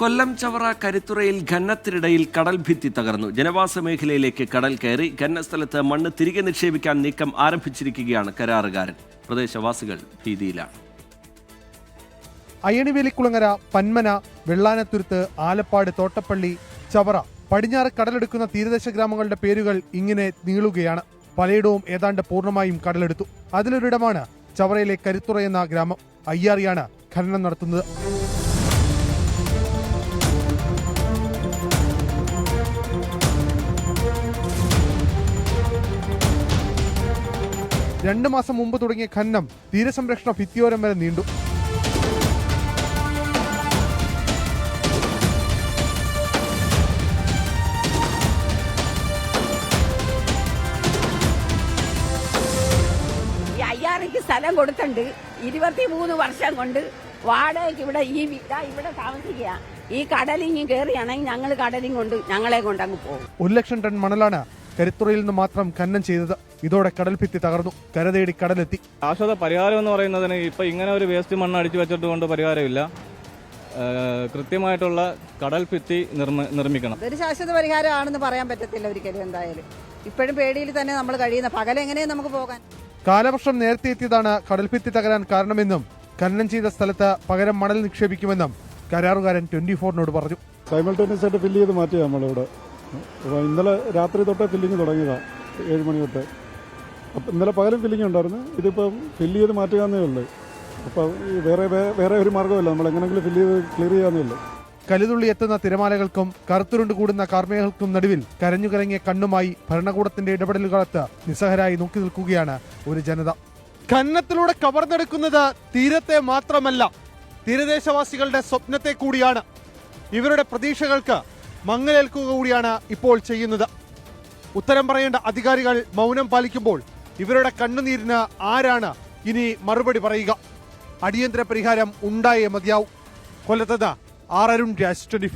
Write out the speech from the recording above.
കൊല്ലം ചവറ കരുത്തുറയിൽ ഖനനത്തിനിടയിൽ കടൽ ഭിത്തി തകർന്നു. ജനവാസ മേഖലയിലേക്ക് കടൽ കയറി ഖനനസ്ഥലത്ത് മണ്ണ് തിരികെ നിക്ഷേപിക്കാൻ നീക്കം ആരംഭിച്ചിരിക്കുകയാണ് കരാറുകാരൻ. പ്രദേശവാസികൾ ഭീതിയിലാണ്. അയണിവേലിക്കുളങ്ങര പന്മന വെള്ളാനത്തുരുത്ത് ആലപ്പാട് തോട്ടപ്പള്ളി ചവറ പടിഞ്ഞാറ് കടലെടുക്കുന്ന തീരദേശ ഗ്രാമങ്ങളുടെ പേരുകൾ ഇങ്ങനെ നീളുകയാണ്. പലയിടവും ഏതാണ്ട് പൂർണമായും കടലെടുത്തു. അതിലൊരിടമാണ് ചവറയിലെ കരുത്തുറ എന്ന ഗ്രാമം. അയ്യാറിയാണ് ഖനനം നടത്തുന്നത്. രണ്ട് മാസം മുമ്പ് തുടങ്ങിയ ഖനനം തീരസംരക്ഷണ ഭിത്തിയോരം വരെ നീണ്ടു. ഈ അയ്യാറിക്ക് സ്ഥലം കൊടുത്തുണ്ട് ഇരുപത്തി മൂന്ന് വർഷം കൊണ്ട് വാടകയ്ക്ക് ഇവിടെ ഈ വീടാ ഇവിടെ താമസിക്കുക. ഈ കടലിങ്ങി കയറിയാണെങ്കിൽ ഞങ്ങൾ കടലിങ് കൊണ്ട് ഞങ്ങളെ കൊണ്ട് അങ്ങ് പോകും. ഒരു ലക്ഷം ടൺ മണലാണ് കരുത്തുറയിൽ നിന്ന് മാത്രം ഖനനം ചെയ്തത് ഇതോടെ കടൽഭിത്തി തകർന്നു. കരതേടി കടലെത്തി. ശാശ്വത പരിഹാരം എന്ന് പറയുന്നതിന് ഇപ്പം ഇങ്ങനെ ഒരു വേസ്റ്റ് മണ്ണ് അടിച്ചു വെച്ചിട്ട് കൊണ്ട് പരിഹാരമില്ല. കൃത്യമായിട്ടുള്ള കടൽ ഭിത്തി നിർമ്മ നിർമ്മിക്കണം. അതൊരു ശാശ്വത പരിഹാരമാണെന്ന് പറയാൻ പറ്റത്തില്ല ഒരിക്കലും എന്തായാലും. ഇപ്പോഴും പേടിയിൽ തന്നെ നമ്മൾ കഴിയുന്ന പകലെങ്ങനെയും നമുക്ക് പോകാൻ? കാലവർഷം നേരത്തെ എത്തിയതാണ് കടൽഭിത്തി തകരാൻ കാരണമെന്നും ഖനനം ചെയ്ത സ്ഥലത്ത് പകരം മണൽ നിക്ഷേപിക്കുമെന്നും കരാറുകാരൻ ട്വന്റി ഫോറിനോട് പറഞ്ഞു. സൈമൾട്ടേനിയസ് ആയിട്ട് ഫില്ല് ചെയ്ത് മാറ്റി നമ്മളിവിടെ? അപ്പോൾ ഇന്നലെ രാത്രി തൊട്ടേ ഫില്ലിങ് തുടങ്ങിയതാണ് ഏഴ് മണി തൊട്ട്. അപ്പം ഇന്നലെ പകലും ഫില്ലിങ് ഉണ്ടായിരുന്നു. ഇതിപ്പം ഫില്ല് ചെയ്ത് മാറ്റുക എന്നേ ഉള്ളൂ. അപ്പം വേറെ വേറെ ഒരു മാർഗമില്ല നമ്മൾ എങ്ങനെങ്കിലും ഫില്ല് ചെയ്ത് ക്ലിയർ ചെയ്യാന്നേ ഉള്ളൂ. കലിതുള്ളി എത്തുന്ന തിരമാലകൾക്കും കറുത്തുരുണ്ട് കൂടുന്ന കാർമേഘങ്ങൾക്കും നടുവിൽ കരഞ്ഞുകരങ്ങിയ കണ്ണുമായി ഭരണകൂടത്തിന്റെ ഇടപെടലുകളത്ത് നിസ്സഹരായി നോക്കി നിൽക്കുകയാണ് ഒരു ജനത. ഖനനത്തിലൂടെ കവർന്നെടുക്കുന്നത് തീരത്തെ മാത്രമല്ല തീരദേശവാസികളുടെ സ്വപ്നത്തെ കൂടിയാണ്. ഇവരുടെ പ്രതീക്ഷകൾക്ക് മങ്ങലേൽക്കുക കൂടിയാണ് ഇപ്പോൾ ചെയ്യുന്നത്. ഉത്തരം പറയേണ്ട അധികാരികൾ മൗനം പാലിക്കുമ്പോൾ ഇവരുടെ കണ്ണുനീരിന് ആരാണ് ഇനി മറുപടി പറയുക? അടിയന്തര പരിഹാരം ഉണ്ടായേ മതിയാവും. കൊല്ലത്തത് ആർ അരുൺ രാജ് ട്വന്റി